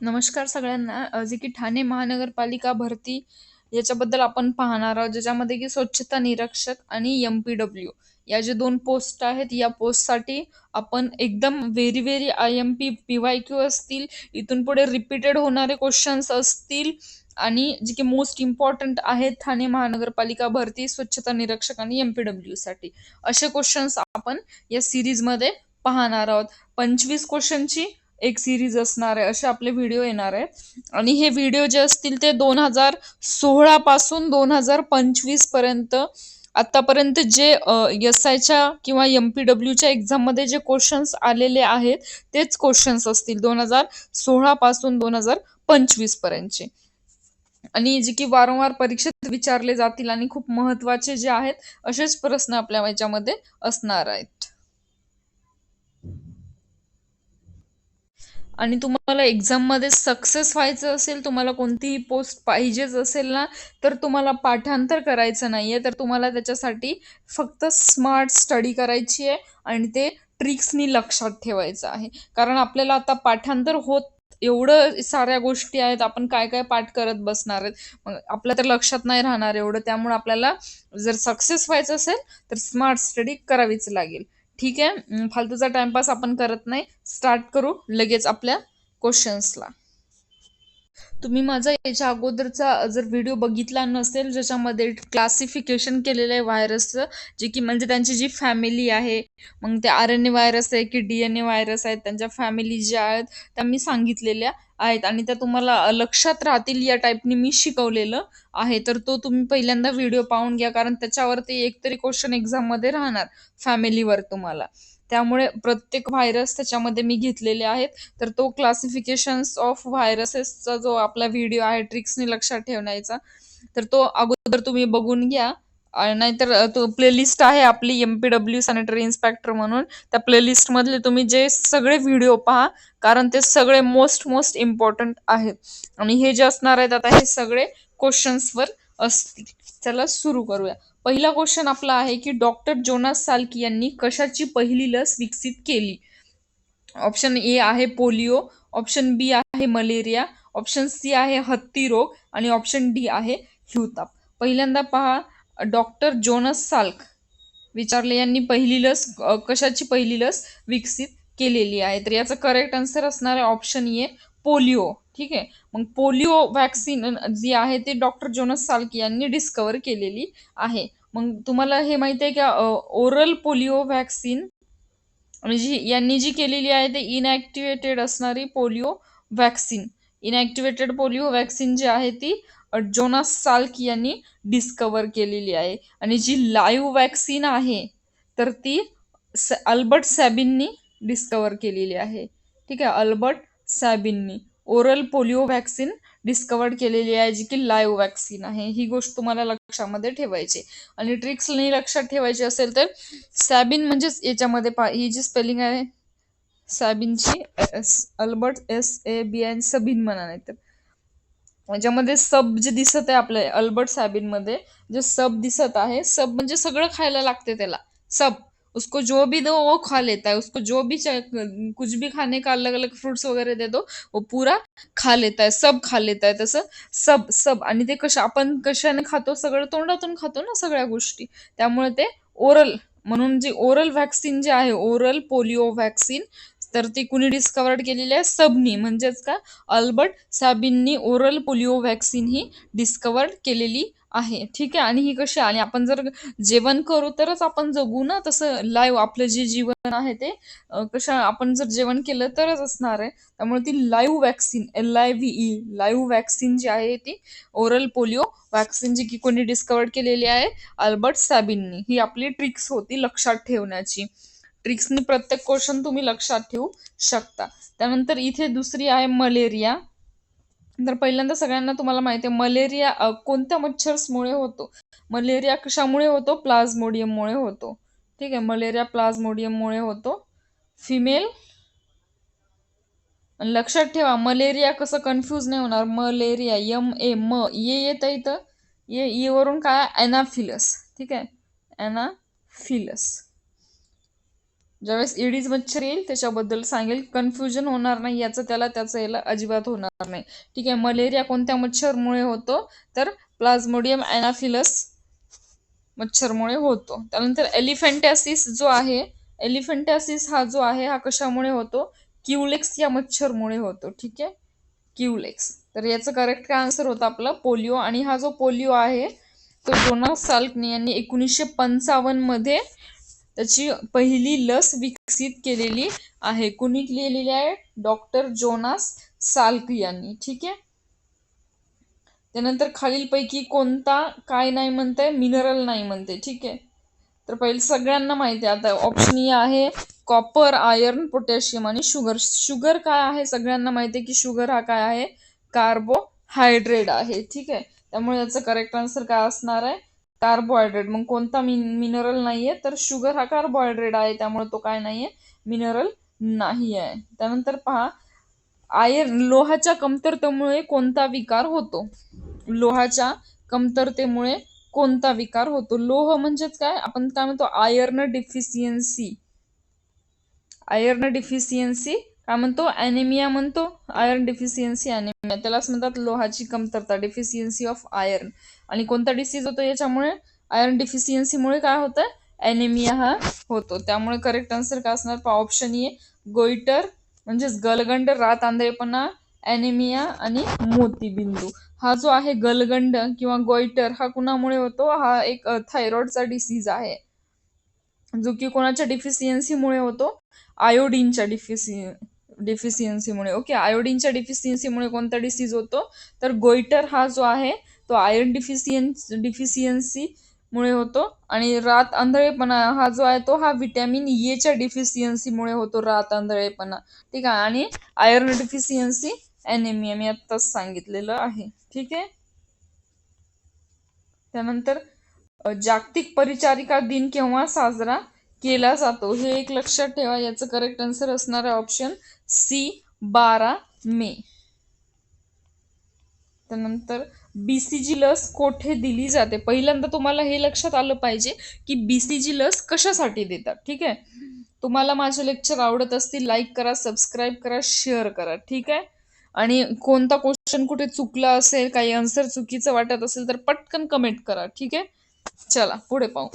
नमस्कार सगळ्यांना. जे की ठाणे महानगरपालिका भरती याच्याबद्दल आपण पाहणार आहोत ज्याच्यामध्ये की स्वच्छता निरीक्षक आणि एम पी डब्ल्यू या जे दोन पोस्ट आहेत या पोस्टसाठी आपण एकदम very very I M P P Y Q असतील इथून पुढे रिपीटेड होणारे क्वेश्चन्स असतील आणि जे की मोस्ट इम्पॉर्टंट आहेत ठाणे महानगरपालिका भरती स्वच्छता निरीक्षक आणि एम पी डब्ल्यूसाठी असे क्वेश्चन्स आपण या सिरीजमध्ये पाहणार आहोत. पंचवीस क्वेश्चनची एक सिरीज असणार आहे असे आपले व्हिडिओ येणार आहेत. आणि हे व्हिडिओ जे असतील ते दोन हजार सोळा पासून दोन हजार पंचवीसपर्यंत आतापर्यंत जे एस आयच्या किंवा एम पी डब्ल्यूच्या एक्झाममध्ये जे क्वेश्चन्स आलेले आहेत तेच क्वेश्चन्स असतील दोन हजार सोळा पासून दोन हजार पंचवीस पर्यंतचे. आणि जे की वारंवार परीक्षेत विचारले जातील आणि खूप महत्त्वाचे जे आहेत असेच प्रश्न आपल्या याच्यामध्ये असणार आहेत. आणि तुम्हाला एक्झाममध्ये सक्सेस व्हायचं असेल तुम्हाला कोणतीही पोस्ट पाहिजेच असेल ना तर तुम्हाला पाठांतर करायचं नाही आहे तर तुम्हाला त्याच्यासाठी फक्त स्मार्ट स्टडी करायची आहे आणि ते ट्रिक्सनी लक्षात ठेवायचं आहे. कारण आपल्याला आता पाठांतर होत एवढं साऱ्या गोष्टी आहेत आपण काय काय पाठ करत बसणार आहेत. मग आपल्या तर लक्षात नाही राहणार एवढं. त्यामुळे आपल्याला जर सक्सेस व्हायचं असेल तर स्मार्ट स्टडी करावीच लागेल. ठीक आहे. फालतूचा टाइमपास आपण करत नाही. स्टार्ट करू लगेच आपल्या क्वेश्चन्सला तुम्ही माझा याच्या अगोदरचा जर व्हिडिओ बघितला नसेल ज्याच्यामध्ये क्लासिफिकेशन केलेलं आहे व्हायरसचं जे की म्हणजे त्यांची जी फॅमिली आहे मग ते आर एन ए व्हायरस आहे की डी एन ए व्हायरस आहेत त्यांच्या फॅमिली ज्या आहेत त्या मी सांगितलेल्या. आहेत आणि त्या तुम्हाला लक्षात राहतील या टाईपनी मी शिकवलेलं आहे. तर तो तुम्ही पहिल्यांदा व्हिडिओ पाहून घ्या कारण त्याच्यावरती एकतरी क्वेश्चन एक्झाममध्ये राहणार फॅमिलीवर तुम्हाला. त्यामुळे प्रत्येक व्हायरस त्याच्यामध्ये मी घेतलेले आहेत. तर तो क्लासिफिकेशन्स ऑफ व्हायरसेसचा जो आपला व्हिडिओ आहे ट्रिक्सने लक्षात ठेवण्याचा तर तो अगोदर तुम्ही बघून घ्या. नाहीतर तो प्लेलिस्ट आहे आपली M P W sanitary inspector म्हणून. त्या प्लेलिस्टमधले तुम्ही जे सगळे व्हिडिओ पहा कारण ते सगळे मोस्ट मोस्ट इम्पॉर्टंट आहेत. आणि हे जे असणार आहेत आता हे सगळे क्वेश्चन्सवर असतील. चला सुरू करूया. पहिला क्वेश्चन आपला आहे की डॉक्टर जोनास साल्की यांनी कशाची पहिली लस विकसित केली? ऑप्शन ए आहे पोलिओ ऑप्शन बी आहे मलेरिया ऑप्शन सी आहे हत्ती रोग आणि ऑप्शन डी आहे हिवताप. पहिल्यांदा पहा डॉक्टर जोनस साल्क विचारले यांनी पहिली लस कशाची पहिली लस विकसित केलेली आहे? तर याचं करेक्ट आन्सर असणार आहे ऑप्शन ए पोलिओ. ठीक आहे? मग पोलिओ व्हॅक्सिन जी आहे ती डॉक्टर जोनस साल्की यांनी डिस्कवर केलेली आहे. मग तुम्हाला हे माहिती आहे का ओरल पोलिओ व्हॅक्सिन म्हणजे जी यांनी जी केलेली आहे ते इनॲक्टिवेटेड असणारी polio vaccine inactivated polio vaccine जी आहे ती जोनास साल्क यांनी डिस्कवर केलेली आहे. आणि जी लाईव्ह वॅक्सिन आहे तर ती स अल्बर्ट सॅबिननी डिस्कवर केलेली आहे. ठीक आहे अल्बर्ट सॅबिननी. ओरल पोलिओ वॅक्सिन डिस्कवर केलेली आहे जी की लाईव्ह वॅक्सिन आहे. ही गोष्ट तुम्हाला लक्षामध्ये ठेवायची आणि ट्रिक्स नाही लक्षात ठेवायची असेल तर सॅबिन म्हणजेच याच्यामध्ये पा ही जी स्पेलिंग आहे सॅबिनची S Albert S A B N Sabin म्हणा नाही तर. म्हणजे याच्यामध्ये सब जे दिसत आहे आपल्या अल्बर्ट साबिनमध्ये जे सब दिसत आहे सब म्हणजे सगळं खायला लागते त्याला. सब उसको जो भी दो वो खा लेता है. उसको जो भी कुछ भी खाने का अलग अलग फ्रूट्स वगैरे दे दो वो पूरा खा लेता है. सब खा लेता है तसं. सब सब आणि ते कशा आपण कशाने खातो? सगळं तोंडातून खातो ना सगळ्या गोष्टी. त्यामुळे ते ओरल म्हणून जे ओरल व्हॅक्सिन जे आहे ओरल पोलिओ व्हॅक्सिन तर ती कुणी डिस्कवर्ड केलेली आहे? सबनी. म्हणजेच का? अल्बर्ट सॅबिननी ओरल पोलिओ व्हॅक्सिन ही डिस्कवर्ड केलेली आहे. ठीक आहे? आणि ही कशी आणि आपण जर जेवण करू तरच आपण जगू ना? तसं लाईव्ह आपलं जे जीवन आहे ते कशा आपण जर जेवण केलं तरच असणार आहे. त्यामुळे ती live vaccine L I V E live vaccine जी आहे ती ओरल पोलिओ व्हॅक्सिन जी की कोणी डिस्कवर्ड केलेली आहे अल्बर्ट सॅबिननी. ही आपली ट्रिक्स होती लक्षात ठेवण्याची. ट्रिक्सनी प्रत्येक क्वेश्चन तुम्ही लक्षात ठेवू शकता. त्यानंतर इथे दुसरी आहे मलेरिया तर पहिल्यांदा सगळ्यांना तुम्हाला माहिती आहे मलेरिया कोणत्या मच्छर्समुळे होतो? मलेरिया कशामुळे होतो? प्लाझ्मोडियममुळे होतो. ठीक आहे मलेरिया प्लाझ्मोडियममुळे होतो. फिमेल लक्षात ठेवा मलेरिया कसं कन्फ्यूज नाही होणार. मलेरिया यम ए म ये येत इथं. ये ये वरून काय? अॅनाफिलस ठीक आहे? अॅनाफिलस ज्यावेळेस ईडीज मच्छर येईल त्याच्याबद्दल सांगेल. कन्फ्युजन होणार नाही याचं त्याला त्याचं याला अजिबात होणार नाही. ठीक आहे मलेरिया कोणत्या मच्छरमुळे होतो? तर प्लाझ्मोडियम अॅनाफिलस मच्छरमुळे होतो. त्यानंतर एलिफेंटॅसिस जो आहे एलिफेंटॅसिस हा जो आहे हा कशामुळे होतो? क्युलेक्स या मच्छरमुळे होतो. ठीक आहे? क्युलेक्स. तर याचं करेक्ट काय आन्सर होतं आपला? पोलिओ. आणि हा जो पोलिओ आहे तो डोनाल्ड साल्कनी यांनी एकोणीसशे पंचावन्नमध्ये त्याची पहिली लस विकसित केलेली आहे. कुणी लिहिलेली आहे? डॉक्टर जोनास साल्क यांनी. ठीक आहे? त्यानंतर खालीलपैकी कोणता काय नाही म्हणते मिनरल नाही म्हणते ठीक आहे? तर पहिले सगळ्यांना माहिती आहे. आता ऑप्शन ए e आहे कॉपर आयर्न पोटॅशियम आणि शुगर शुगर काय आहे? सगळ्यांना माहिती आहे की शुगर हा काय आहे? कार्बोहायड्रेट आहे. ठीक आहे? त्यामुळे याचं करेक्ट आन्सर काय असणार आहे? कार्बोहायड्रेट. मग कोणता मिन मिनरल नाहीये तर शुगर हा कार्बोहायड्रेट आहे त्यामुळे तो काय नाहीये मिनरल नाही आहे त्यानंतर पहा आयर्न लोहाच्या कमतरतेमुळे कोणता विकार होतो? लोहाच्या कमतरतेमुळे कोणता विकार होतो? लोह म्हणजेच काय? आपण काय म्हणतो? आयर्न डिफिशियन्सी आयर्न डिफिशियन्सी काय म्हणतो? अॅनेमिया म्हणतो. आयर्न डिफिशियन्सी अॅनेमिया त्यालाच म्हणतात लोहाची कमतरता डिफिशियन्सी ऑफ आयर्न आणि कोणता डिसीज होतो याच्यामुळे? आयर्न डिफिशियन्सीमुळे काय होतं? अॅनेमिया हा होतो. त्यामुळे करेक्ट आन्सर काय असणार? ऑप्शन ए गोईटर म्हणजेच गलगंड रात आंधळेपणा अॅनेमिया आणि मोतीबिंदू. हा जो आहे गलगंड किंवा गोईटर हा कुणामुळे होतो? हा एक थायरॉइडचा डिसीज आहे. जो की कोणाच्या डिफिशियन्सीमुळे होतो? आयोडीनच्या डिफिसि डिफिशियन्सीमुळे ओके आयोडीनच्या डिफिशियन्सीमुळे कोणता डिसीज होतो? तर गोइटर हा जो आहे तो आयर्न डिफिशियन्स डिफिशियन्सी मुळे होतो. आणि रात आंधळेपणा हा जो आहे तो हा व्हिटॅमिन एच्या डिफिशियन्सीमुळे होतो रात आंधळेपणा. ठीक आहे? आणि आयर्न डिफिशियन्सी ॲनेमिया मी आत्ताच सांगितलेलं आहे. ठीक आहे? त्यानंतर जागतिक परिचारिका दिन केव्हा साजरा केला जातो? हे एक लक्षात ठेवा. याचं करेक्ट आन्सर असणार आहे ऑप्शन सी बारा मे. त्यानंतर बीसीजी लस कोठे दिली जाते? पहिल्यांदा तुम्हाला हे लक्षात आलं पाहिजे की बीसीजी लस कशासाठी देतात ठीक आहे? तुम्हाला माझे लेक्चर आवडत असतील लाईक करा सबस्क्राईब करा शेअर करा ठीक आहे? आणि कोणता क्वेश्चन कुठे चुकला असेल काही आन्सर चुकीचं वाटत असेल तर पटकन कमेंट करा ठीक आहे? चला पुढे पाहू.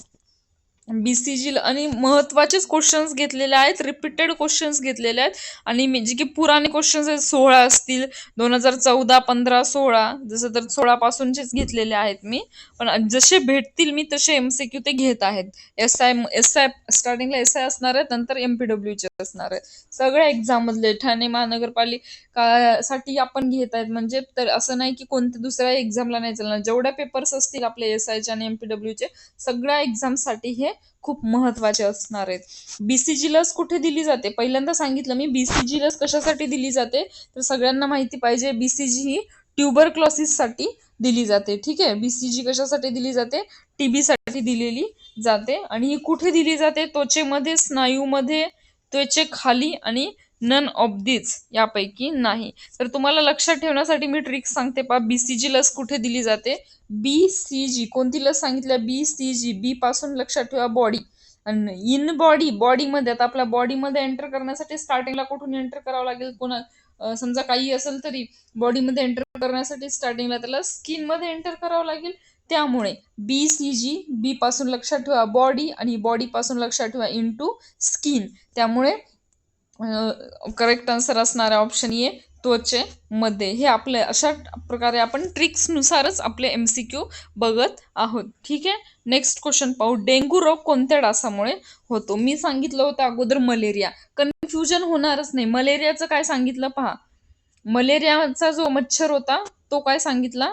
बीसीजी आणि महत्वाचेच क्वेश्चन्स घेतलेले आहेत रिपीटेड क्वेश्चन्स घेतलेले आहेत. आणि मी जे की पुराणे क्वेश्चन्स आहेत सोळा असतील. दोन हजार चौदा पंधरा सोळा जसं तर सोळा पासूनचेच घेतलेले आहेत मी. पण जसे भेटतील मी तसे एमसीक्यू ते घेत आहेत. एस आय एस आय स्टार्टिंगला एस आय असणार आहेत नंतर एमपीडब्ल्यूचे असणार आहेत. सगळ्या एक्झाम मधले ठाणे महानगरपालिका साठी आपण घेत आहेत. म्हणजे तर असं नाही की कोणत्या दुसऱ्या एक्झामला नाही चालणार. जेवढ्या पेपर्स असतील आपले एस आयचे आणि एमपीडब्ल्यूचे सगळ्या एक्झामसाठी हे खूप महत्त्वाचे असणार आहेत. बीसीजी लस कुठे दिली जाते? पहिल्यांदा सांगितलं मी बीसीजी लस कशासाठी दिली जाते? तर सगळ्यांना माहिती पाहिजे बीसीजी ही ट्युबर क्लॉसिससाठी दिली जाते ठीक आहे? बीसीजी कशासाठी दिली जाते? टीबीसाठी दिलेली जाते. आणि ही कुठे दिली जाते? त्वचेमध्ये स्नायूमध्ये त्वचे खाली आणि नन ऑफ दिस यापैकी नाही. तर तुम्हाला लक्षात ठेवण्यासाठी मी ट्रिक सांगते पा बीसीजी लस कुठे दिली जाते? बी सी जी कोणती लस सांगितल्या बी सी जी बी पासून लक्षात ठेवा बॉडी आणि इन बॉडी बॉडीमध्ये आता आपल्या बॉडीमध्ये एंटर करण्यासाठी स्टार्टिंगला कुठून एंटर करावं लागेल? कोणा समजा काही असेल तरी बॉडीमध्ये एंटर करण्यासाठी स्टार्टिंगला त्याला स्किनमध्ये एंटर करावं लागेल. त्यामुळे बी सी जी बी पासून लक्षात ठेवा बॉडी आणि बॉडी पासून लक्षात ठेवा इन टू स्किन त्यामुळे करेक्ट आन्सर असणारा ऑप्शन ये त्वचे मध्ये. हे आपले अशा प्रकारे आपण ट्रिक्सनुसारच आपले एम सी क्यू बघत आहोत. ठीक आहे? नेक्स्ट क्वेश्चन पाहू. डेंग्यू रोग कोणत्या डासामुळे होतो? मी सांगितलं होतं अगोदर मलेरिया. कन्फ्युजन होणारच नाही. मलेरियाचं काय सांगितलं पहा. मलेरियाचा जो मच्छर होता तो काय सांगितला?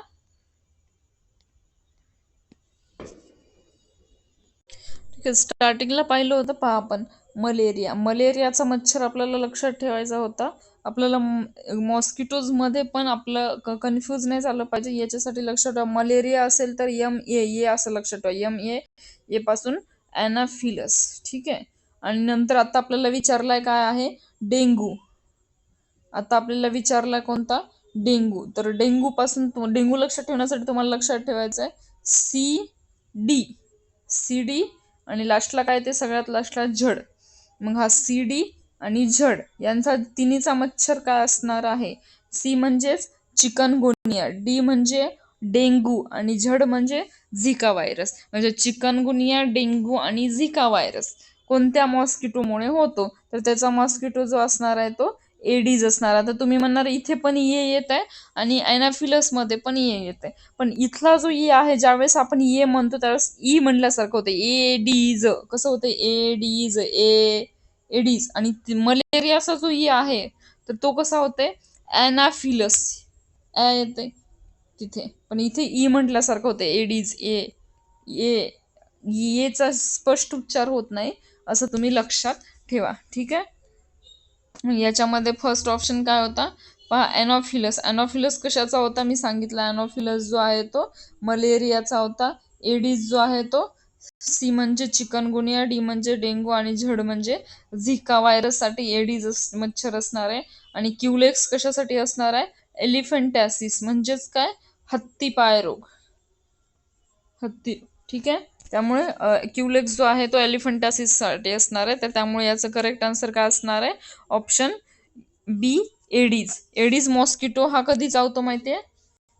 स्टार्टिंगला पाहिलं होतं पहा आपण. मलेरिया. मलेरियाचा मच्छर आपल्याला लक्षात ठेवायचा होता. आपल्याला मॉस्किटोजमध्ये पण आपलं कन्फ्यूज नाही झालं पाहिजे. याच्यासाठी लक्षात ठेवा. मलेरिया असेल तर यम ए ये असं लक्षात ठेवा. यम ए ए पासून अॅनाफिलस ठीक आहे? आणि नंतर आता आपल्याला विचारलाय काय आहे? डेंगू. आता आपल्याला विचारलाय कोणता? डेंगू. तर डेंगू पासून डेंगू लक्षात ठेवण्यासाठी तुम्हाला लक्षात ठेवायचं आहे सी डी सी डी आणि लास्टला काय ते? सगळ्यात लास्टला झड. मग हा सी डी आणि झड यांचा तिन्हीचा मच्छर काय असणार आहे? सी म्हणजेच चिकनगुनिया डी म्हणजे डेंगू आणि झड म्हणजे झिका व्हायरस म्हणजे चिकनगुनिया डेंगू आणि झिका व्हायरस कोणत्या मॉस्किटोमुळे होतो? तर त्याचा मॉस्किटो जो असणार आहे तो एडीज असणार. आता तुम्ही म्हणणार इथे पण ये येत आहे आणि अॅनाफिलसमध्ये पण ये येत आहे. पण इथला जो ई आहे ज्यावेळेस आपण ये म्हणतो त्यावेळेस ई म्हणल्यासारखं होतं. ए डीज कसं होतं? ए डीज ए एडीज आणि मलेरियाचा जो ई आहे तर तो कसा होतोय? अॅनाफिलस. ॲ येते तिथे. पण इथे ई म्हटल्यासारखं होतं एडीज ए ए येचा स्पष्ट उच्चार होत नाही असं तुम्ही लक्षात ठेवा. ठीक आहे? याच्यामध्ये फर्स्ट ऑप्शन काय होता? पहा ॲनॉफिलस ॲनॉफिलस कशाचा होता? मी सांगितलं ॲनॉफिलस जो आहे तो मलेरियाचा होता. एडीज जो आहे तो सी म्हणजे चिकनगुनिया डी म्हणजे डेंगू आणि झड म्हणजे झिका व्हायरससाठी एडीज मच्छर असणार आहे. आणि क्युलेक्स कशासाठी असणार आहे? एलिफंटॅसिस म्हणजेच काय? हत्ती पाय रोग. हत्ती ठीक आहे? त्यामुळे क्युलेक्स जो आहे तो एलिफंटासिससाठी असणार आहे. तर त्यामुळे याचं करेक्ट आन्सर काय असणार आहे? Option B Aedes Aedes mosquito हा कधी चावतो माहिती आहे?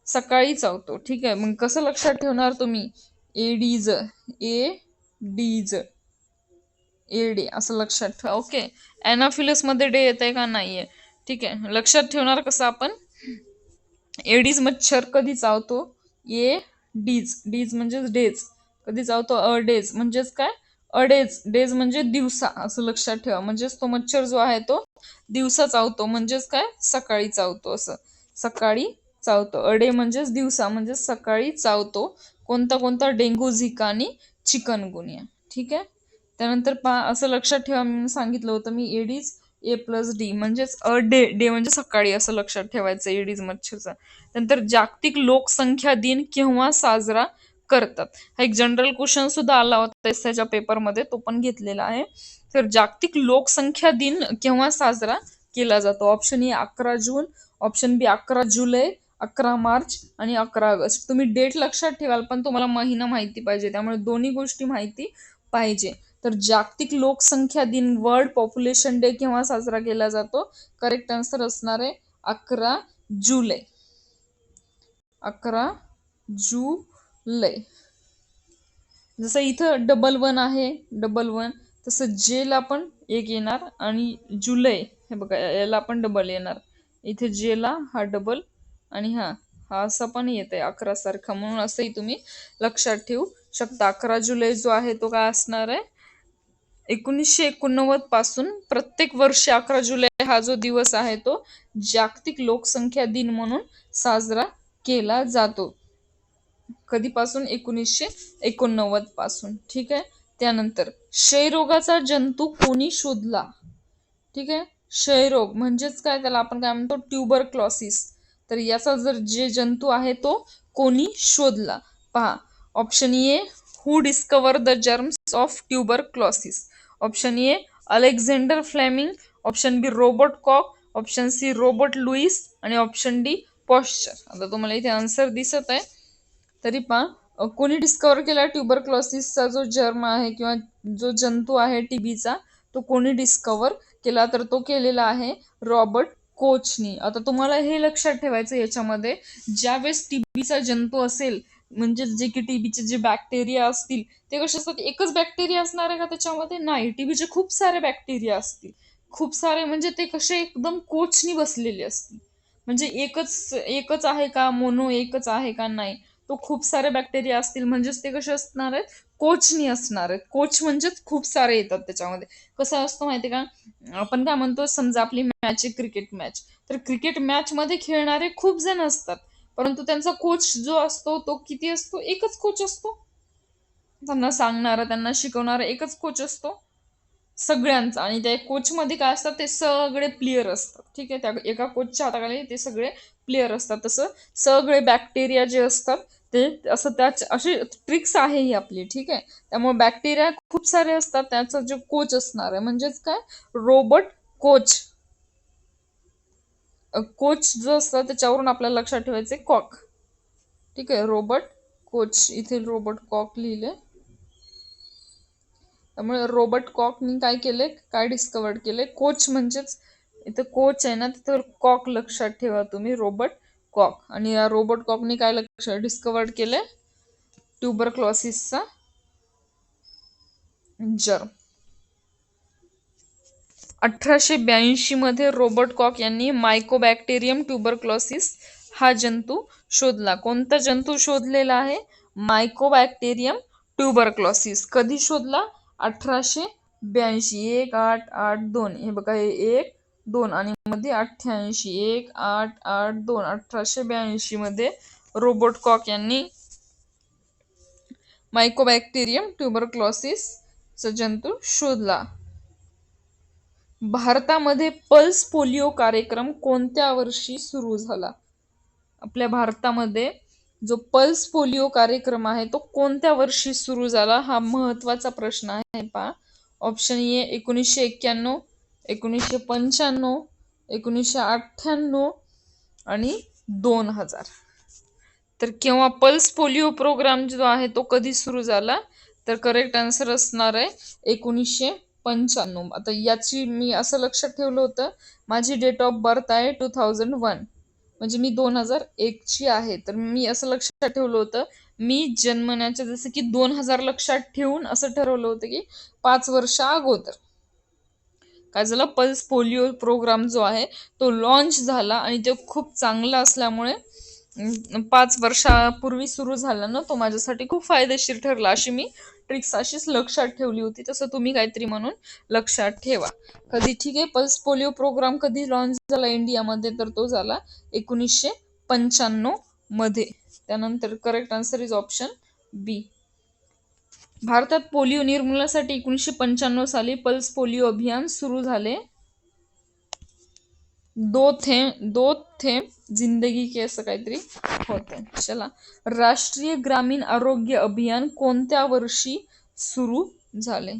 सकाळी चावतो. ठीक आहे. मग कसं लक्षात ठेवणार तुम्ही? एडीज ए डीज एडी असं लक्षात ठेवा. ओके ॲनाफिलसमध्ये डे येत आहे का नाहीये? ठीक आहे. लक्षात ठेवणार कसं आपण? एडीज मच्छर कधी चावतो? ए डीज डीज म्हणजेच डेज कधी चावतो अ डेज म्हणजेच काय? अडेज डेज म्हणजे दिवसा असं लक्षात ठेवा. म्हणजेच तो मच्छर जो आहे तो दिवसा चावतो. म्हणजेच काय? सकाळी चावतो असं. सकाळी चावतो. अडे म्हणजेच दिवसा. म्हणजे सकाळी चावतो. कोणता कोणता? डेंगू झिका आणि चिकनगुनिया. ठीक आहे? त्यानंतर पा असं लक्षात ठेवा. मी सांगितलं होतं मी एडीज ए प्लस डी म्हणजेच अ डे डे म्हणजे सकाळी असं लक्षात ठेवायचं एडीज मच्छरचा. नंतर जागतिक लोकसंख्या दिन केव्हा साजरा करतात. हा एक जनरल क्वेश्चन सुद्धा आला होता त्याच्या पेपरमध्ये तो पण घेतलेला आहे. तर जागतिक लोकसंख्या दिन केव्हा साजरा केला जातो? ऑप्शन ए अकरा जून ऑप्शन बी अकरा जुलै अकरा मार्च आणि अकरा ऑगस्ट. तुम्ही डेट लक्षात ठेवाल पण तुम्हाला महिना माहिती पाहिजे. त्यामुळे दोन्ही गोष्टी माहिती पाहिजे. तर जागतिक लोकसंख्या दिन वर्ल्ड पॉप्युलेशन डे केव्हा साजरा केला जातो? करेक्ट आन्सर असणार आहे अकरा जुलै. अकरा लय. जसं इथं डबल वन आहे डबल वन तसं जेला पण एक येणार आणि जुलै हे बघा याला पण डबल येणार. इथे जेला हा डबल आणि हा हा असा पण येत आहे अकरा सारखा. म्हणून असंही तुम्ही लक्षात ठेवू शकता. अकरा जुलै जो आहे तो काय असणार आहे? एकोणीसशे एकोणनव्वदपासून प्रत्येक वर्षी अकरा जुलै हा जो दिवस आहे तो जागतिक लोकसंख्या दिन म्हणून साजरा केला जातो. कधीपासून? एकोणीसशे एकोणनव्वदपासून. ठीक आहे? त्यानंतर क्षयरोगाचा जंतू कोणी शोधला? ठीक आहे? क्षयरोग म्हणजेच काय? त्याला आपण काय म्हणतो? ट्युबर क्लॉसिस तर याचा जर जे जंतू आहे तो कोणी शोधला? पहा option A who discover the germs of tuberculosis option A Alexander Fleming. Option B Robert Koch. Option C Robert Louis. आणि ऑप्शन डी पॉश्चर. आता तुम्हाला इथे आन्सर दिसत आहे. तरी पहा कोणी डिस्कवर केला ट्युबर क्लॉसिसचा जो जर्म आहे किंवा जो जंतू आहे टीबीचा तो कोणी डिस्कवर केला? तर तो केलेला आहे रॉबर्ट कोचनी. आता तुम्हाला हे लक्षात ठेवायचं याच्यामध्ये ज्यावेळेस टीबीचा जंतू असेल म्हणजे जे की टीबीचे जे बॅक्टेरिया असतील ते कसे असतात? एकच बॅक्टेरिया असणार आहे का त्याच्यामध्ये? नाही. टीबीचे खूप सारे बॅक्टेरिया असतील. खूप सारे म्हणजे ते कसे एकदम कोचनी बसलेले असतील. म्हणजे एकच एकच आहे का? मोनो एकच आहे का? नाही. तो खूप सारे बॅक्टेरिया असतील म्हणजेच ते कसे असणार आहेत? कोचनी असणार आहेत. कोच म्हणजेच खूप सारे येतात त्याच्यामध्ये. कसं असतं माहिती का? आपण काय म्हणतो समजा आपली मॅच आहे क्रिकेट मॅच तर क्रिकेट मॅच मध्ये खेळणारे खूप जण असतात. परंतु त्यांचा कोच जो असतो तो किती असतो? एकच कोच असतो. त्यांना सांगणारा त्यांना शिकवणारा एकच कोच असतो. सगळ्यांचा. आणि त्या कोचमध्ये काय असतात? ते सगळे प्लेयर असतात. ठीक आहे? त्या एका कोचच्या हाताखाली ते सगळे प्लेयर असतात. तसं सगळे बॅक्टेरिया जे असतात ते असं त्याच अशी ट्रिक्स आहे ही आपली ठीक आहे? त्यामुळे बॅक्टेरिया खूप सारे असतात त्याचा जे कोच असणार आहे म्हणजेच काय? रोबोट कोच कोच जो असतो त्याच्यावरून आपल्याला लक्षात ठेवायचे कॉक ठीक आहे? रोबोट कोच इथे रोबोट कॉक लिहिले. त्यामुळे रोबोट कॉकनी काय केले? काय डिस्कवर्ड केले? कोच म्हणजेच इथं कोच आहे ना तिथं कॉक लक्षात ठेवा तुम्ही रोबोट कॉक. आणि या रोबोट कॉकने काय लक्ष डिस्कवर्ड केले ट्युबर क्लॉसिसचा जर. अठराशे ब्याऐंशी मध्ये रॉबर्ट कॉक यांनी मायकोबॅक्टेरियम ट्युबरक्लॉसिस हा जंतू शोधला. कोणता जंतू शोधलेला आहे? मायकोबॅक्टेरियम ट्युबरक्लॉसिस कधी शोधला? अठराशे ब्याऐंशी. एक आठ आठ दोन. हे बघा हे एक दोन आणि मध्ये अठ्ठ्याऐंशी एक आठ आठ दोन अठराशे ब्याऐंशी मध्ये रोबोट कॉक यांनी मायकोबॅक्टेरियम ट्युबरक्लॉसिस चा जंतू शोधला. भारतामध्ये पल्स पोलिओ कार्यक्रम कोणत्या वर्षी सुरू झाला? आपल्या भारतामध्ये जो पल्स पोलिओ कार्यक्रम आहे तो कोणत्या वर्षी सुरू झाला हा महत्त्वाचा प्रश्न आहे पहा. ऑप्शन ए एकोणीसशे एक्क्याण्णव एकोणीसशे पंच्याण्णव एकोणीसशे अठ्ठ्याण्णव आणि दोन हजार. तर केव्हा पल्स पोलिओ प्रोग्राम जो आहे तो कधी सुरू झाला? तर करेक्ट आन्सर असणार आहे एकोणीसशे पंच्याण्णव. आता याची मी असं लक्षात ठेवलं होतं माझी डेट ऑफ बर्थ आहे टू थाउजंड वन म्हणजे मी दोन हजार एकची आहे. तर मी असं लक्षात ठेवलं होतं मी जन्मण्याच्या जसं की दोन हजार लक्षात ठेवून असं ठरवलं होतं की पाच वर्ष अगोदर. काय झालं पल्स पोलिओ प्रोग्राम जो आहे तो लॉन्च झाला आणि तो खूप चांगला असल्यामुळे पाच वर्षापूर्वी सुरू झाला ना तो माझ्यासाठी खूप फायदेशीर ठरला. अशी मी ट्रिक्स अशीच लक्षात ठेवली होती. तसं तुम्ही काहीतरी म्हणून लक्षात ठेवा. कधी ठीक आहे पल्स पोलिओ प्रोग्राम कधी लॉन्च झाला इंडियामध्ये तर तो झाला एकोणीसशे पंच्याण्णवमध्ये. त्यानंतर correct answer is option B भारतात पोलिओ निर्मूलनासाठी एकोणीसशे पंच्याण्णव साली पल्स पोलिओ अभियान सुरू झाले. दो थेंब दो थेंब जिंदगी के असं काहीतरी होते. चला. राष्ट्रीय ग्रामीण आरोग्य अभियान कोणत्या वर्षी सुरू झाले?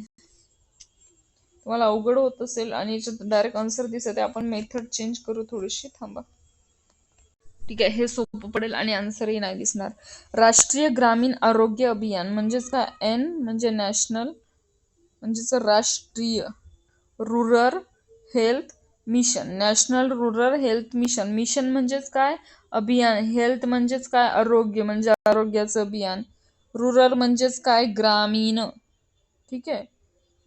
तुम्हाला अवघड होत असेल आणि याच्यात डायरेक्ट आन्सर दिसत आहे. आपण मेथड चेंज करू थोडीशी. थांबा. ठीक आहे हे सोपं पडेल आणि आन्सरही नाही दिसणार. राष्ट्रीय ग्रामीण आरोग्य अभियान म्हणजेच काय? एन म्हणजे नॅशनल म्हणजेच राष्ट्रीय. Rural health mission national rural health mission mission म्हणजेच काय? अभियान. हेल्थ म्हणजेच काय? आरोग्य म्हणजे आरोग्याचं अभियान. रुरल म्हणजेच काय? ग्रामीण. ठीक आहे?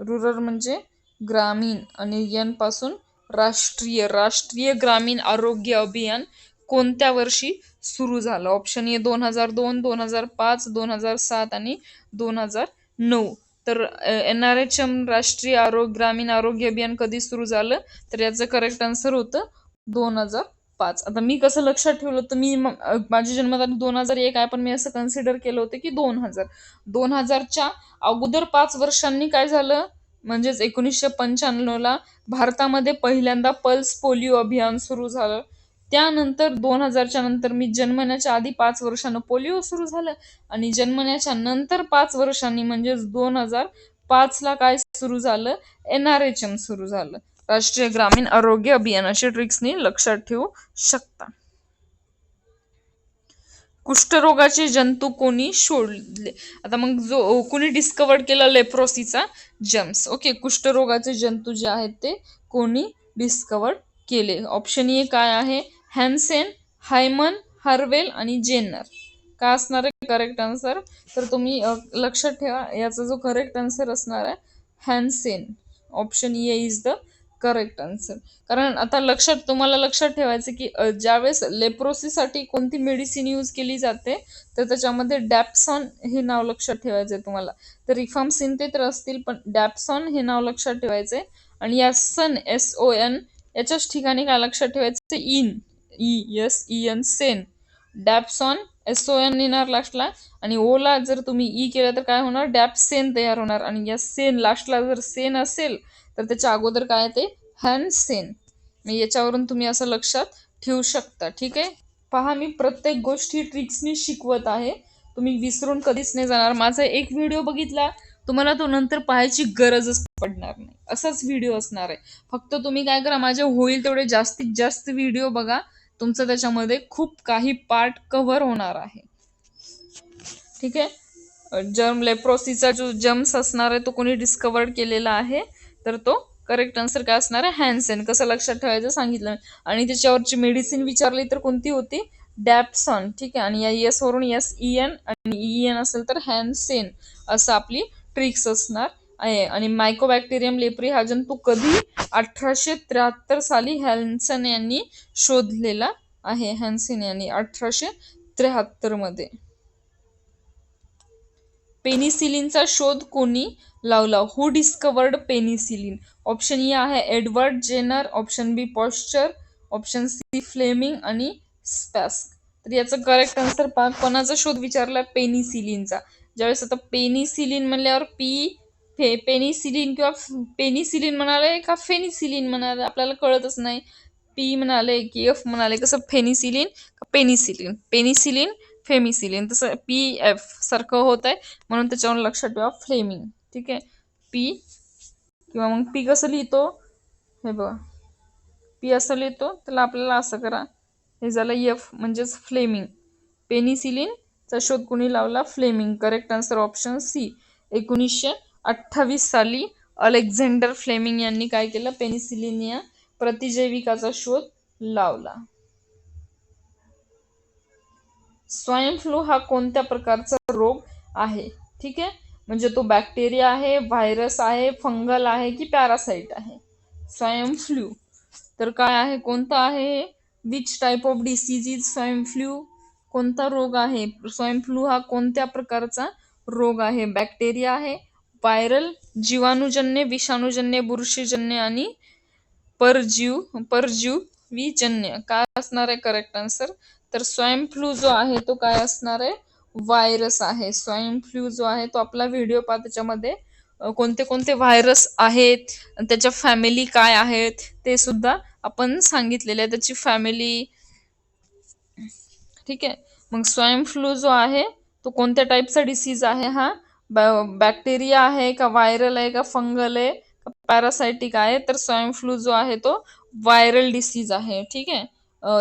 रुरल म्हणजे ग्रामीण. आणि यांपासून पासून राष्ट्रीय. राष्ट्रीय ग्रामीण आरोग्य अभियान कोणत्या वर्षी सुरू झालं? ऑप्शन ए दोन हजार दोन दोन हजार पाच दोन हजार सात आणि दोन हजार नऊ. तर एन आर एच एम राष्ट्रीय आरोग्य ग्रामीण आरोग्य अभियान कधी सुरू झालं? तर याचं करेक्ट आन्सर होतं दोन हजार पाच. आता मी कसं लक्षात ठेवलं होतं मी माझी जन्मतारीख दोन हजार एक आहे पण मी असं कन्सिडर केलं होतं की दोन हजार. दोन हजारच्या अगोदर पाच वर्षांनी काय झालं? म्हणजेच एकोणीसशे पंच्याण्णवला भारतामध्ये पहिल्यांदा पल्स पोलिओ अभियान सुरू झालं. त्यानंतर दोन हजारच्या नंतर मी जन्मण्याच्या आधी पाच वर्षानं पोलिओ सुरू झालं आणि जन्मण्याच्या नंतर पाच वर्षांनी म्हणजेच दोन हजार पाचला काय सुरू झालं? एन आर एच एम सुरू झालं. राष्ट्रीय ग्रामीण आरोग्य अभियानाचे ट्रिक्सनी लक्षात ठेवू शकता. कुष्ठरोगाचे जंतू कोणी शोधले? आता मग जो कोणी डिस्कवर्ड केला लेप्रोसीचा जम्स ओके कुष्ठरोगाचे जंतू जे आहेत ते कोणी डिस्कवर्ड केले? ऑप्शन ए काय आहे? हॅन्सेन हायमन हार्वेल आणि जेनर का असणार आहे करेक्ट आन्सर तर तुम्ही लक्षात ठेवा याचा जो करेक्ट आन्सर असणार आहे Hansen option A is the correct answer कारण आता लक्षात तुम्हाला लक्षात ठेवायचं की ज्यावेळेस लेप्रोसीसाठी कोणती मेडिसिन यूज केली जाते तर त्याच्यामध्ये डॅप्सॉन हे नाव लक्षात ठेवायचं आहे तुम्हाला. तर रिफार्मसिन ते तर असतील पण डॅप्सॉन हे नाव लक्षात ठेवायचं आहे आणि या सन एस ओ एन याच्याच ठिकाणी काय लक्षात ठेवायचं in. E S E N सेन डॅप्सॉन एस ओ एन येणार लास्टला आणि ओला जर तुम्ही ई केलं तर काय होणार? डॅप्सेन तयार होणार. आणि या सेन लास्टला जर सेन असेल तर त्याच्या अगोदर काय ते हॅन सेन याच्यावरून तुम्ही असं लक्षात ठेवू शकता. ठीक आहे? पहा मी प्रत्येक गोष्टी ट्रिक्सनी शिकवत आहे. तुम्ही विसरून कधीच नाही जाणार. माझा एक व्हिडिओ बघितला. तुम्हाला तो नंतर पाहायची गरजच पडणार नाही. असाच व्हिडिओ असणार आहे. फक्त तुम्ही काय करा माझे होईल तेवढे जास्तीत जास्त व्हिडिओ बघा. तुमचं त्याच्यामध्ये खूप काही पार्ट कव्हर होणार आहे. ठीक आहे? जर्म लेप्रोसीचा जो जम्स असणार आहे तो कोणी डिस्कवर्ड केलेला आहे तर तो करेक्ट आन्सर काय असणार आहे? हॅन्सेन कसं लक्षात ठेवायचं? सांगितलं आणि त्याच्यावरची मेडिसिन विचारली तर कोणती होती? डॅप्सन ठीक आहे? आणि या एस वरून एस ई एन आणि ई एन असेल तर हॅन्सेन असं आपली ट्रिक्स असणार. आहे. आणि मायकोबॅक्टेरियम लेप्री हा जंतू कधी अठराशे त्र्याहत्तर साली हॅन्सन यांनी शोधलेला आहे. हॅन्सन यांनी अठराशे त्र्याहत्तरमध्ये. पेनिसिलिनचा शोध कोणी लावला? Who discovered penicillin option A आहे Edward Jenner option B Pasteur option C Fleming आणि स्पॅस्क. तर याचं करेक्ट आन्सर पहा. कोणाचा शोध विचारला? पेनिसिलिनचा. ज्यावेळेस आता पेनिसिलिन म्हणल्यावर पी फे पेनिसिलिन किंवा पेनिसिलिन म्हणाले का फेनिसिलिन म्हणाले आपल्याला कळतच नाही. पी म्हणाले की एफ म्हणाले कसं फेनिसिलिन का पेनिसिलिन पेनिसिलिन फेमिसिलिन तसं पी एफ सारखं होत आहे म्हणून त्याच्यावर लक्षात ठेवा फ्लेमिंग ठीक आहे? पी किंवा मग पी कसं लिहितो? हे बघा. पी असं लिहितो त्याला आपल्याला असं करा. हे झालं एफ म्हणजेच फ्लेमिंग पेनिसिलिनचा शोध कोणी लावला? Fleming correct answer option C एकोणीसशे अठ्ठावीस साली अलेक्झांडर फ्लेमिंग यांनी काय केलं? पेनिसिलिन या प्रतिजैविकाचा शोध लावला. स्वाईन फ्लू हा कोणत्या प्रकारचा रोग आहे? ठीक आहे? म्हणजे तो बॅक्टेरिया आहे व्हायरस आहे फंगल आहे की पॅरासाइट आहे? Swine flu. तर काय आहे? कोणता आहे? Which type of disease is swine flu? कोणता रोग आहे? स्वाईन फ्लू हा कोणत्या प्रकारचा रोग आहे? बॅक्टेरिया आहे व्हायरल जीवाणूजन्य विषाणूजन्य बुरशीजन्य आणि परजीव परजीवीजन्य काय असणार आहे करेक्ट आन्सर तर स्वाईन फ्लू जो आहे तो काय असणार आहे? व्हायरस आहे. स्वाईन फ्लू जो आहे तो आपला व्हिडिओ पहा त्याच्यामध्ये. कोणते कोणते व्हायरस आहेत? त्याच्या फॅमिली काय आहेत? ते सुद्धा आपण सांगितलेले आहे. त्याची फॅमिली ठीक आहे. मग स्वाईन फ्लू जो आहे तो कोणत्या टाईपचा डिसीज आहे हा? बॅक्टेरिया आहे का व्हायरल आहे का फंगल आहे का पॅरासायटिक आहे तर स्वाईन फ्लू जो आहे तो व्हायरल डिसीज आहे ठीक आहे?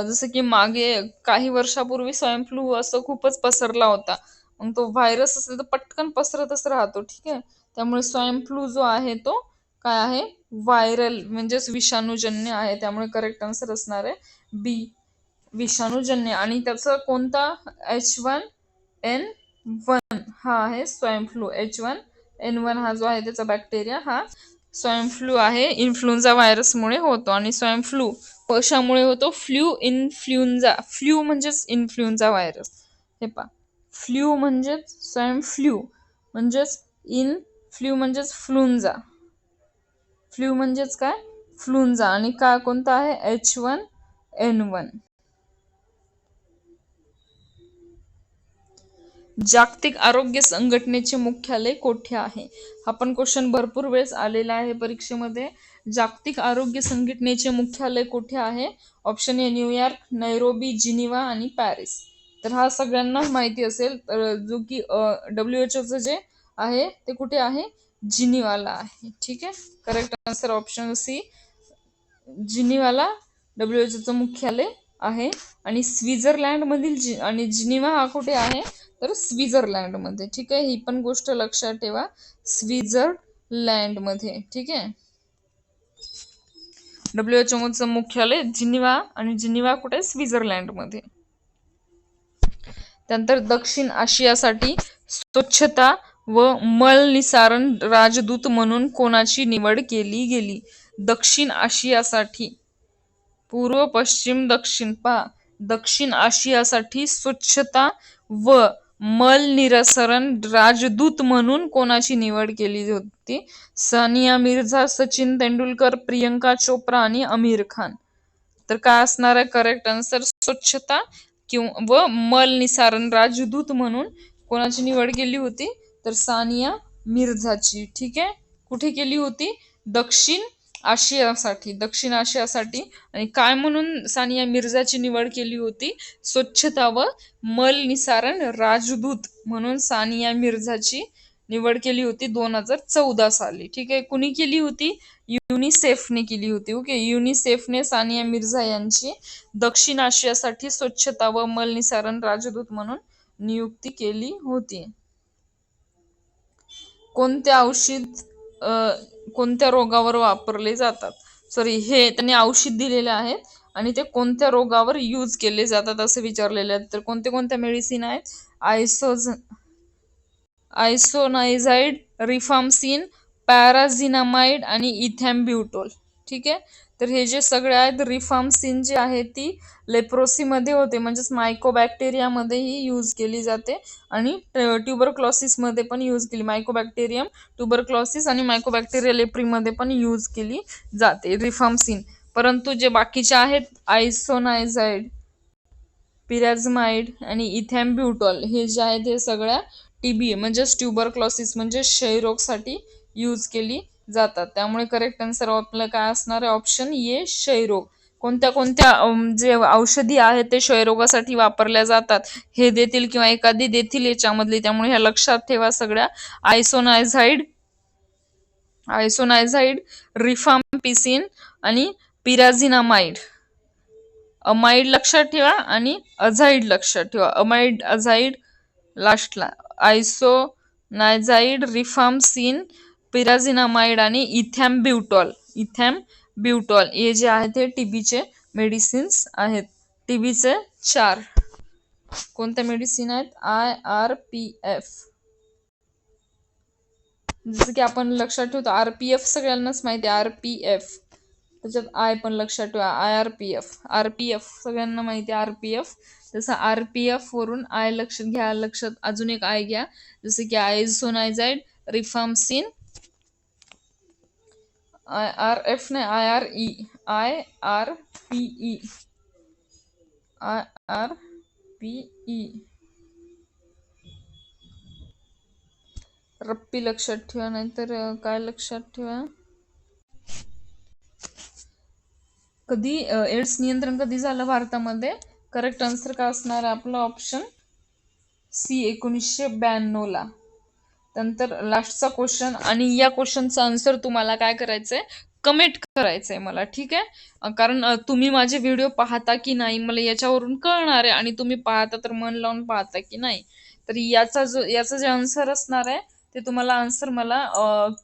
जसं की मागे काही वर्षापूर्वी स्वाईन फ्लू असं खूपच पसरला होता. मग तो व्हायरस असेल तर पटकन पसरतच राहतो ठीक आहे? त्यामुळे स्वाईन फ्लू जो आहे तो काय आहे? व्हायरल म्हणजेच विषाणूजन्य आहे त्यामुळे करेक्ट आन्सर असणार आहे बी विषाणूजन्य. आणि त्याचं कोणता? एच वन एन वन हा आहे swine flu H one N one हा जो आहे त्याचा बॅक्टेरिया हा स्वाईन फ्लू आहे. इन्फ्लुएन्झा व्हायरसमुळे होतो आणि स्वाईन फ्लू कशामुळे होतो. फ्ल्यू इन्फ्लुएन्झा फ्ल्यू म्हणजेच इन्फ्लुएन्झा व्हायरस हे पा फ्ल्यू म्हणजेच स्वाईन फ्ल्यू म्हणजेच इन फ्ल्यू म्हणजेच फ्लुंजा फ्ल्यू म्हणजेच काय? फ्लुंजा आणि का कोणता आहे? एच वन एन वन जागतिक आरोग्य संघटनेचे मुख्यालय कोठे आहे? हा पण क्वेश्चन भरपूर वेळेस आलेला आहे परीक्षेमध्ये. जागतिक आरोग्य संघटनेचे मुख्यालय कुठे आहे? Option A New York Nairobi Geneva आणि पॅरिस तर हा सगळ्यांना माहिती असेल तर जो की डब्ल्यू एच ओचं जे आहे ते कुठे आहे? जिनिवाला आहे. ठीक आहे? करेक्ट आन्सर ऑप्शन सी जिनिवाला डब्ल्यू एच ओचं मुख्यालय आहे. आणि स्वित्झर्लंडमधील जि आणि जिनिवा हा कुठे आहे? तर स्वित्झर्लंडमध्ये ठीक आहे? ही पण गोष्ट लक्षात ठेवा. स्वित्झर्लंडमध्ये ठीक आहे? डब्ल्यूएचओचं मुख्यालय जिनिवा आणि जिनिवा कुठे? स्वित्झर्लंडमध्ये त्यानंतर दक्षिण आशियासाठी स्वच्छता व मल निसारण राजदूत म्हणून कोणाची निवड केली गेली? दक्षिण आशियासाठी पूर्व पश्चिम दक्षिण पहा दक्षिण आशियासाठी स्वच्छता व मल निरसरण राजदूत म्हणून कोणाची निवड केली होती? सानिया मिर्झा सचिन तेंडुलकर प्रियंका चोप्रा आणि आमिर खान. तर काय असणार आहे करेक्ट आन्सर स्वच्छता किंवा व मल निसारण राजदूत म्हणून कोणाची निवड केली होती? तर सानिया मिर्झाची. ठीक आहे? कुठे केली होती? दक्षिण आशियासाठी दक्षिण आशियासाठी. आणि काय म्हणून सानिया मिर्झाची निवड केली होती? स्वच्छता व मल निसारण राजदूत म्हणून सानिया मिर्झाची निवड केली होती दोन हजार चौदा साली. ठीक आहे? कुणी केली होती? युनिसेफने केली होती. ओके? युनिसेफने सानिया मिर्झा यांची दक्षिण आशियासाठी स्वच्छता व मल निसारण राजदूत म्हणून नियुक्ती केली होती. कोणते औषध कोणत्या रोगावर वापरले जातात. सॉरी हे त्यांनी औषध दिलेले आहेत आणि ते कोणत्या रोगावर यूज केले जातात असं विचारलेले आहेत तर कोणते कोणत्या मेडिसिन आहेत? आयसोज आयसोनायझाईड रिफाम्सिन पॅराझिनामाइड आणि इथॅम्ब्युटोल ठीक आहे? तर हे जे सगळे आहेत रिफाम्सिन जी आहे ती लेप्रोसीमध्ये होते म्हणजेच मायकोबॅक्टेरियामध्येही यूज केली जाते आणि ट्युबरक्लॉसिसमध्ये पण यूज केली. मायकोबॅक्टेरियम ट्युबरक्लॉसिस आणि मायकोबॅक्टेरिया लेप्रीमध्ये पण यूज केली जाते रिफाम्सिन परंतु जे बाकीचे आहेत आयसोनायझाईड पिरॅझमाइड आणि इथॅम्ब्युटॉल हे जे आहेत हे सगळ्या टीबी म्हणजेच ट्युबरक्लॉसिस म्हणजे क्षयरोगसाठी यूज केली जातात. त्यामुळे करेक्ट आन्सर आपलं काय असणार आहे? ऑप्शन ये क्षयरोग. कोणत्या कोणत्या जे औषधी आहेत ते क्षयरोगासाठी वापरल्या जातात? हे देतील किंवा एखादी देतील याच्यामधली. त्यामुळे ह्या लक्षात ठेवा सगळ्या. आयसोनायझाईड आयसोनायझाईड रिफामपिसिन आणि पिराझिनामाइड अमाइड लक्षात ठेवा आणि अझाईड लक्षात ठेवा. अमाइड अझाईड लास्टला आयसो नायझाईड रिफाम्सिन पिराझिनामाइड आणि इथॅम ब्युटॉल इथॅम ब्युटॉल हे जे आहेत ते टीबीचे मेडिसिन्स आहेत. टीबीचे चार. कोणत्या मेडिसिन आहेत? आय आर पी एफ जसं की आपण लक्षात ठेवतो आर पी एफ सगळ्यांनाच माहिती आहे आर पी एफ त्याच्यात आय पण लक्षात ठेवा I R P F R P F सगळ्यांना माहिती आहे आर पी एफ जसं आर पी एफ वरून आय लक्षात घ्या लक्षात अजून एक आय घ्या. जसं की isoniazid rifampicin I R F नाही I R E I R P E. I R P E. रप्पी लक्षात ठेवा नाहीतर काय लक्षात ठेवा? कधी एड्स नियंत्रण कधी झालं भारतामध्ये? करेक्ट आन्सर काय असणार आहे आपलं ऑप्शन सी एकोणीसशे ब्याण्णवला. त्यानंतर नंतर लास्टचा क्वेश्चन आणि या क्वेश्चनचा आन्सर तुम्हाला काय करायचंय? कमेंट करायचंय मला ठीक आहे? कारण तुम्ही माझे व्हिडिओ पाहता की नाही मला याच्यावरून कळणार आहे आणि तुम्ही पाहता तर मन लावून पाहता की नाही. तर याचा जो याचं जे आन्सर असणार आहे ते तुम्हाला आन्सर मला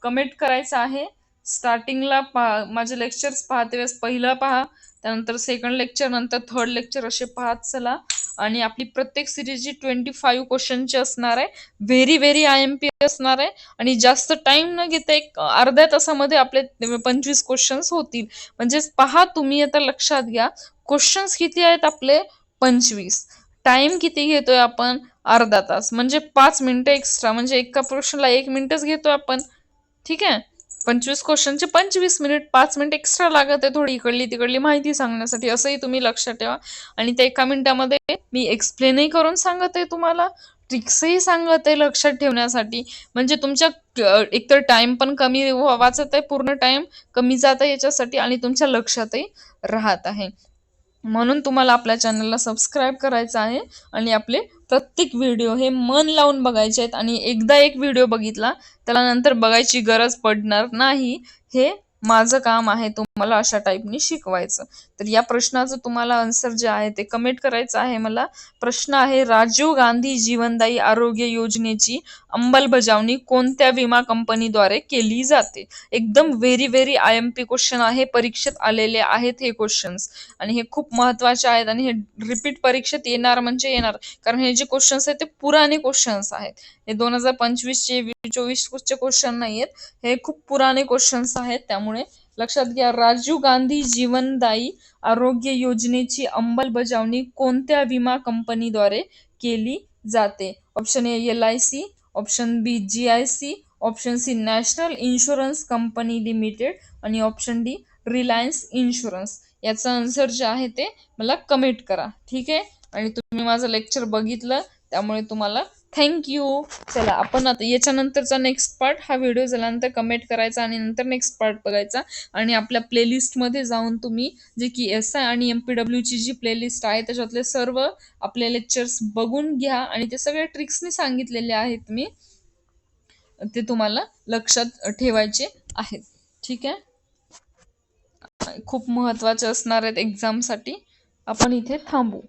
कमेंट करायचं आहे. स्टार्टिंगला पहा माझे लेक्चर्स पाहते वेळेस पहिलं पहा त्यानंतर सेकंड लेक्चर नंतर थर्ड लेक्चर असे पाहत चला. आणि आपली प्रत्येक सिरीज जी ट्वेंटी फाईव्ह क्वेश्चनची असणार आहे very very I M P असणार आहे. आणि जास्त टाइम न घेता एक अर्ध्या तासामध्ये आपले पंचवीस क्वेश्चन्स होतील. म्हणजेच पहा तुम्ही आता लक्षात घ्या क्वेश्चन्स किती आहेत आपले? पंचवीस. टाइम किती घेतोय आपण? अर्धा तास. म्हणजे पाच मिनिटं एक्स्ट्रा म्हणजे एका प्रश्नाला एक मिनिटच घेतोय आपण. ठीक आहे? पंचवीस क्वेश्चनचे पंचवीस मिनिट पाच मिनिट एक्स्ट्रा लागत आहे थोडी इकडली तिकडली माहिती सांगण्यासाठी. असंही तुम्ही लक्षात ठेवा. आणि त्या एका मिनिटामध्ये मी एक्सप्लेनही करून सांगत आहे तुम्हाला. ट्रिक्सही सांगत आहे लक्षात ठेवण्यासाठी. म्हणजे तुमच्या एक एकतर टाइम पण कमी वाचत आहे पूर्ण टाइम कमी जात आहे याच्यासाठी आणि तुमच्या लक्षातही राहत आहे. म्हणून तुम्हाला आपल्या चॅनलला सबस्क्राईब करायचं आहे आणि आपले प्रत्येक व्हिडिओ हे मन लावून बघायचे आहेत. आणि एकदा एक व्हिडिओ बघितला त्याला नंतर बघायची गरज पडणार नाही. हे माझं काम आहे तुम्हाला अशा टाईपनी शिकवायचं. तर या प्रश्नाचं तुम्हाला आन्सर जे आहे ते कमेंट करायचं आहे मला. प्रश्न आहे राजीव गांधी जीवनदायी आरोग्य योजनेची अंमलबजावणी कोणत्या विमा कंपनीद्वारे केली जाते? एकदम very very I M P question आहे परीक्षेत आलेले आहेत हे क्वेश्चन्स आणि हे खूप महत्त्वाचे आहेत आणि हे रिपीट परीक्षेत येणार म्हणजे येणार. कारण हे जे क्वेश्चन्स आहेत ते पुराणे क्वेश्चन्स आहेत. हे दोन हजार पंचवीसचे चोवीसचे क्वेश्चन नाही आहेत हे खूप पुराणे क्वेश्चन्स आहेत त्यामुळे लक्षात घ्या राजीव गांधी जीवनदायी आरोग्य योजनेची अंमलबजावणी कोणत्या विमा कंपनीद्वारे केली जाते? Option A L I C option B G I C option C national insurance company limited आणि ऑप्शन डी रिलायन्स इन्शुरन्स याचं आन्सर जे आहे ते मला कमेंट करा. ठीक आहे? आणि तुम्ही माझं लेक्चर बघितलं त्यामुळे तुम्हाला थँक्यू चला आपण आता याच्यानंतरचा नेक्स्ट पार्ट हा व्हिडिओ झाल्यानंतर कमेंट करायचा आणि नंतर नेक्स्ट पार्ट बघायचा. आणि आपल्या प्लेलिस्टमध्ये जाऊन तुम्ही जे की एस आय आणि एम पी डब्ल्यूची जी प्लेलिस्ट आहे त्याच्यातले सर्व आपले लेक्चर्स बघून घ्या. आणि ते सगळ्या ट्रिक्सनी सांगितलेले आहेत मी. ते तुम्हाला लक्षात ठेवायचे आहेत. ठीक आहे? खूप महत्त्वाचे असणार आहेत एक्झामसाठी आपण इथे थांबू.